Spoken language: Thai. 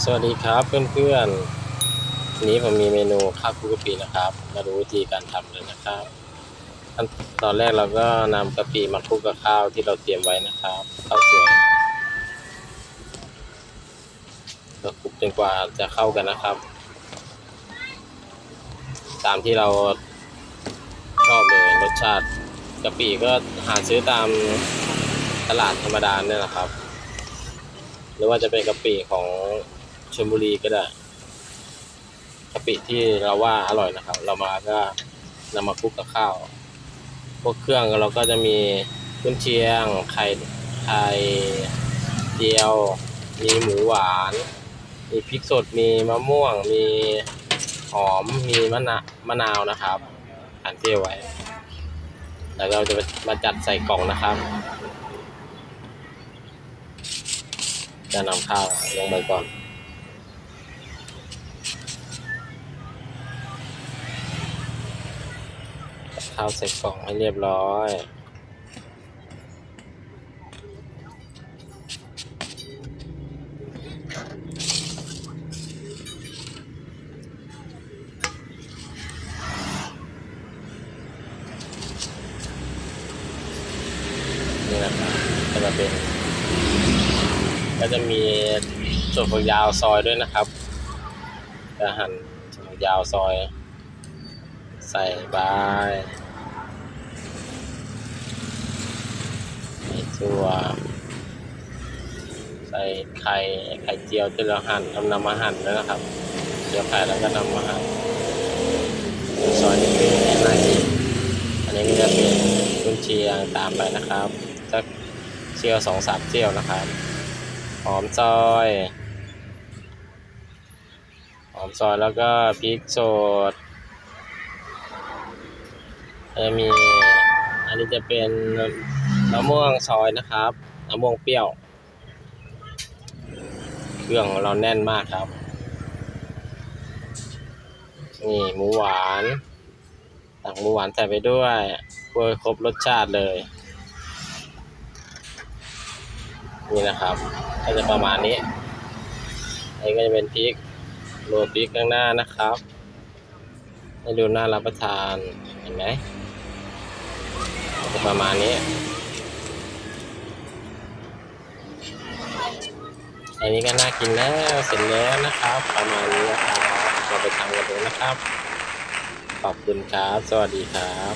สวัสดีครับเพื่อนๆวันนี้ผมมีเมนูข้าวคลุกกะปินะครับ มาดูวิธีการทำเลยนะครับขั้นตอนแรกเราก็นำกะปิมาคลุกกับข้าวที่เราเตรียมไว้นะครับข้าวสวยก็คลุกจนกว่าจะเข้ากันนะครับ ตามที่เราชอบเลยรสชาติกะปิก็หาซื้อตามตลาดธรรมดาเนี่ยนะครับ หรือว่าจะเป็นกะปิของ ชลบุรีก็ได้กะปิที่เราว่าอร่อยนะครับ เรามาก็นำมาคลุกกับข้าว พวกเครื่องเราก็จะมีกุนเชียง ไข่ไข่เจียว มีหมูหวาน มีพริกสด มีมะม่วง มีหอม มีมะนามะนาวนะครับหั่นเจียวไว้ แล้วเราจะมาจัดใส่กล่องนะครับ จะนำข้าวลงไปก่อน ข้าวใส่กล่องให้เรียบร้อย นี่นะครับก็จะเป็น ก็จะมีส่วนฝักยาวซอยด้วยนะครับจะหั่นส่วนฝักยาวซอย ใส่ใบใส่ถั่วใส่ไข่ไข่เจียวที่เราหั่นทำนำมาหั่นแล้วนะครับเจียวไข่แล้วก็นำมาหั่นซอยนิดนึงให้น่ากินอันนี้ก็จะเป็นกุนเชียงตามไปนะครับสักเชียวสองสามเจียวนะครับหอมซอยหอมซอยแล้วก็พริกสด จะมีอันนี้จะเป็นมะม่วงซอยนะครับมะม่วงเปรี้ยว เครื่องเราแน่นมากครับ นี่หมูหวานตักหมูหวานใส่ไปด้วยเพื่อครบรสชาติเลย นี่นะครับ ก็จะประมาณนี้อันนี้ก็จะเป็นพริกโรยพริกข้างหน้านะครับให้ดูน่ารับประทานเห็นไหม ประมาณนี้ อันนี้ก็น่ากินแล้วเสร็จแล้วนะครับ ประมาณนี้นะครับเราไปทำกันดูนะครับ ขอบคุณครับ สวัสดีครับ